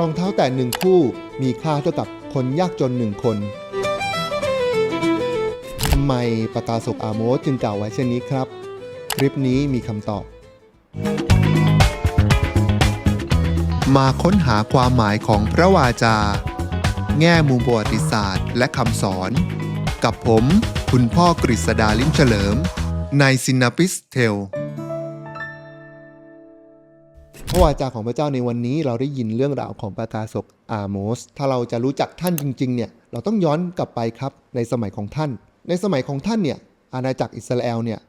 รองเท้าแตะหนึ่งคู่มีค่าเท่ากับคนยากจนหนึ่งคนทำไมปากกาศกอาโมสจึงกล่าวไว้เช่นนี้ครับ คลิปนี้มีคำตอบ มาค้นหาความหมายของพระวาจา แง่มุมประวัติศาสตร์ และคำสอน กับผม คุณพ่อกฤษดาลิ้มเฉลิม ในซินาปิสเทล พระวาจาของพระเจ้าในวันนี้เราได้ยินเรื่องราวของปากาศกอาโมส ถ้าเราจะรู้จักท่านจริงๆเนี่ยเราต้องย้อนกลับไปครับในสมัยของท่าน ในสมัยของท่านเนี่ยอาณาจักรอิสราเอลเนี่ย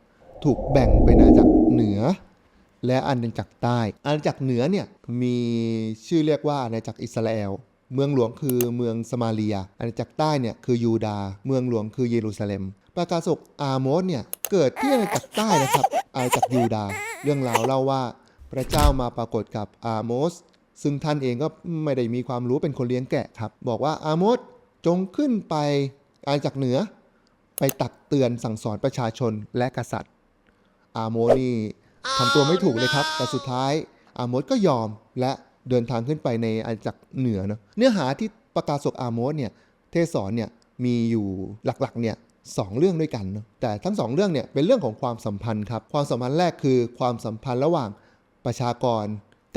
ถูกแบ่งเป็นอาณาจักรเหนือ และอาณาจักรใต้ อาณาจักรเหนือเนี่ยมีชื่อเรียกว่าอาณาจักรอิสราเอลเมืองหลวงคือเมืองสมาเรีย อาณาจักรใต้เนี่ยคือยูดาห์เมืองหลวงคือเยรูซาเล็มปากาศกอาโมสเนี่ยเกิดที่อาณาจักรใต้นะครับอาณาจักรยูดาห์เรื่องราวเล่าว่า ระเจ้ามาปรากฏกับอาโมสซึ่งท่านเองก็ไม่ได้มีความรู้เป็นคนเลี้ยงแกะครับ บอกว่าอาโมสจงขึ้นไปอาณาจักรเหนือ ไปตักเตือนสั่งสอนประชาชนและกษัตริย์ อาโมสนี่ทำตัวไม่ถูกเลยครับ แต่สุดท้ายอาโมสก็ยอมและเดินทางขึ้นไปในอาณาจักรเหนือเนาะเนื้อหาที่ประกาศศกอาโมสเนี่ยเทศสอนเนี่ยมีอยู่หลักๆเนี่ยสองเรื่องด้วยกันเนาะแต่ทั้งสองเรื่องเนี่ยเป็นเรื่องของความสัมพันธ์ครับความสัมพันธ์แรกคือความสัมพันธ์ระหว่าง ประชากร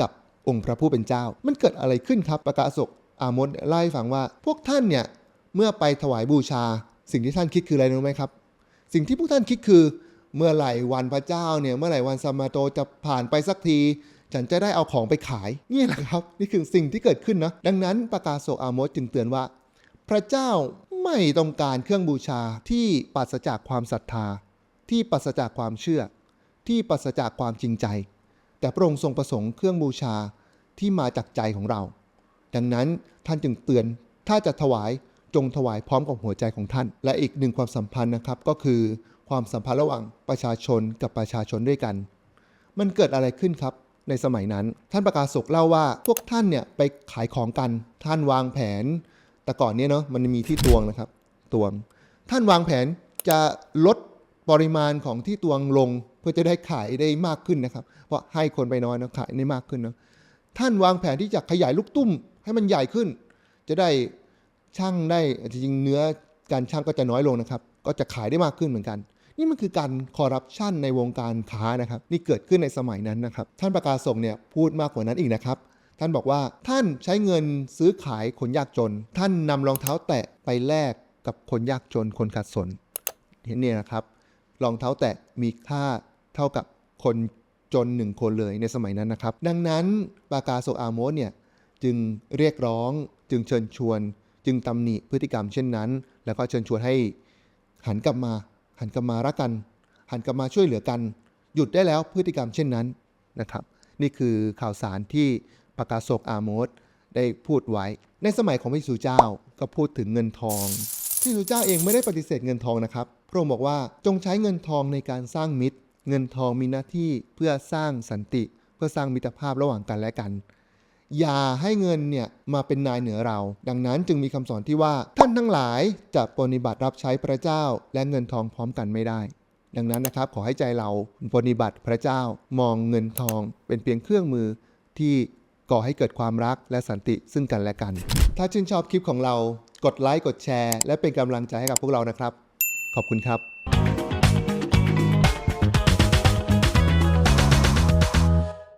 กับองค์พระผู้เป็นเจ้า มันเกิดอะไรขึ้นครับประกาศกอาโมสเล่ฟังว่า พวกท่านเนี่ยเมื่อไปถวายบูชา สิ่งที่ท่านคิดคืออะไรรู้ไหมครับ สิ่งที่พวกท่านคิดคือ เมื่อไหร่วันพระเจ้าเนี่ยเมื่อไหร่วันสมมาโตจะผ่านไปสักทีฉันจะได้เอาของไปขาย นี่แหละครับ นี่คือสิ่งที่เกิดขึ้นนะดังนั้นประกาศโศกอาโมสจึงเตือนว่า พระเจ้าไม่ต้องการเครื่องบูชาที่ปราศจากความศรัทธา ที่ปราศจากความเชื่อ ที่ปราศจากความจริงใจ แต่พระองค์ทรงประสงค์เครื่องบูชาที่มาจากใจของเรา ดังนั้นท่านจึงเตือนถ้าจะถวายจงถวายพร้อมกับหัวใจของท่าน และอีกหนึ่งความสัมพันธ์นะครับก็คือความสัมพันธ์ระหว่างประชาชนกับประชาชนด้วยกัน มันเกิดอะไรขึ้นครับ ในสมัยนั้น ท่านประกาศศกเล่าว่าพวกท่านเนี่ยไปขายของกัน ท่านวางแผน แต่ก่อนเนี่ยเนาะมันมีที่ตวงนะครับตวง ท่านวางแผนจะลด ปริมาณของที่ตวงลงเพื่อจะได้ขายได้มากขึ้นนะครับ เพราะให้คนไปน้อยนะขายได้มากขึ้นเนาะท่านวางแผนที่จะขยายลูกตุ้มให้มันใหญ่ขึ้น จะได้ช่างได้จริงเนื้อการช่างก็จะน้อยลงนะครับ ก็จะขายได้มากขึ้นเหมือนกัน นี่มันคือการคอร์รัปชันในวงการค้านะครับ นี่เกิดขึ้นในสมัยนั้นนะครับ ท่านประกาศส่งเนี่ยพูดมากกว่านั้นอีกนะครับ ท่านบอกว่าท่านใช้เงินซื้อขายคนยากจน ท่านนำรองเท้าแตะไปแลกกับคนยากจนคนขัดสนเห็นเนี่ยนะครับ รองเท้าแตะมีค่าเท่ากับคนจนหนึ่งคนเลยในสมัยนั้นนะครับ ดังนั้นปากาโซอาโมสเนี่ยจึงเรียกร้องจึงเชิญชวน จึงตำหนิพฤติกรรมเช่นนั้น แล้วก็เชิญชวนให้หันกลับมา หันกลับมารักกัน หันกลับมาช่วยเหลือกัน หยุดได้แล้วพฤติกรรมเช่นนั้นนะครับ นี่คือข่าวสารที่ปากาโศกอาโมสได้พูดไว้ ในสมัยของพระเยซูเจ้าก็พูดถึงเงินทอง พระเจ้าเองไม่ได้ปฏิเสธเงินทองนะครับ พระองค์บอกว่าจงใช้เงินทองในการสร้างมิตร เงินทองมีหน้าที่เพื่อสร้างสันติ เพื่อสร้างมิตรภาพระหว่างกันและกัน อย่าให้เงินเนี่ยมาเป็นนายเหนือเรา ดังนั้นจึงมีคำสอนที่ว่าท่านทั้งหลายจะปฏิบัติรับใช้พระเจ้า และเงินทองพร้อมกันไม่ได้ ดังนั้นนะครับขอให้ใจเราปฏิบัติพระเจ้ามองเงินทองเป็นเพียงเครื่องมือที่ก่อให้เกิดความรักและสันติซึ่งกันและกัน ถ้าชื่นชอบคลิปของเรา กดไลค์กดแชร์ และเป็นกำลังใจให้กับพวกเรานะครับ ขอบคุณครับ